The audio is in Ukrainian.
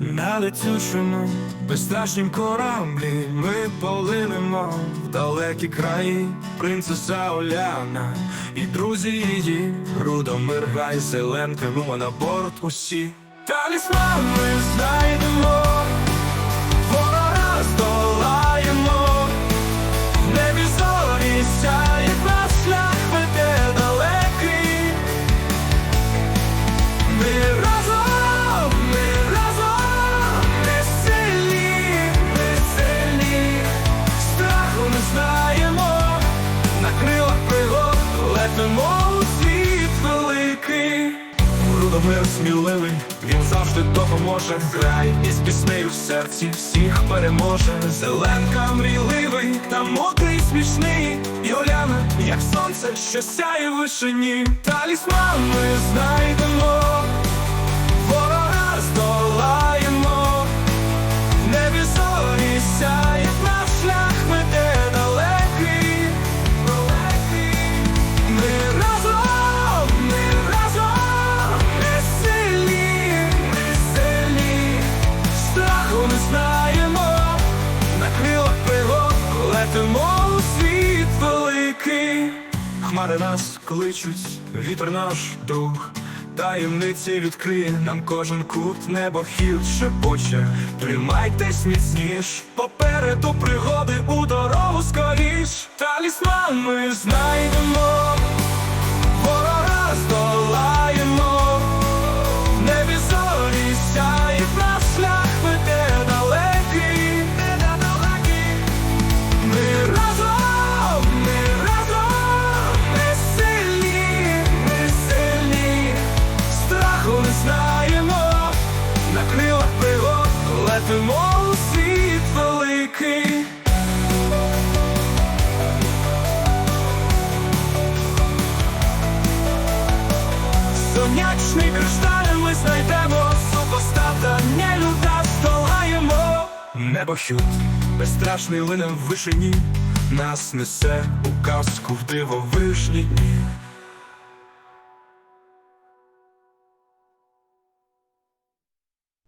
На летючому безстрашнім кораблі ми полинемо в далекі краї, принцеса Оляна і друзі її, Рудомир, Гай, Селенка, ну на борт усі. Талісман ми знайдемо, у світ великий. Рудомир сміливий, він завжди допоможе. Грай із піснею в серці всіх переможе. Зеленка мрійливий та мудрий смішний. І Оляна, як сонце, що сяє в вишині. Талісман ми знайдемо, летимо у світ великий. Хмари нас кличуть, вітер наш дух, Таємниці відкриє нам кожен кут, небохід шепоче. Тримайтесь міцніш, попереду пригоди у дорогу скоріш. Талісман ми знайдемо, летимо світ великий. Сонячний кришталь ми знайдемо, супостата не люда здолаємо. Небохід, безстрашний лине в вишині, нас несе у казку в дивовижні дні.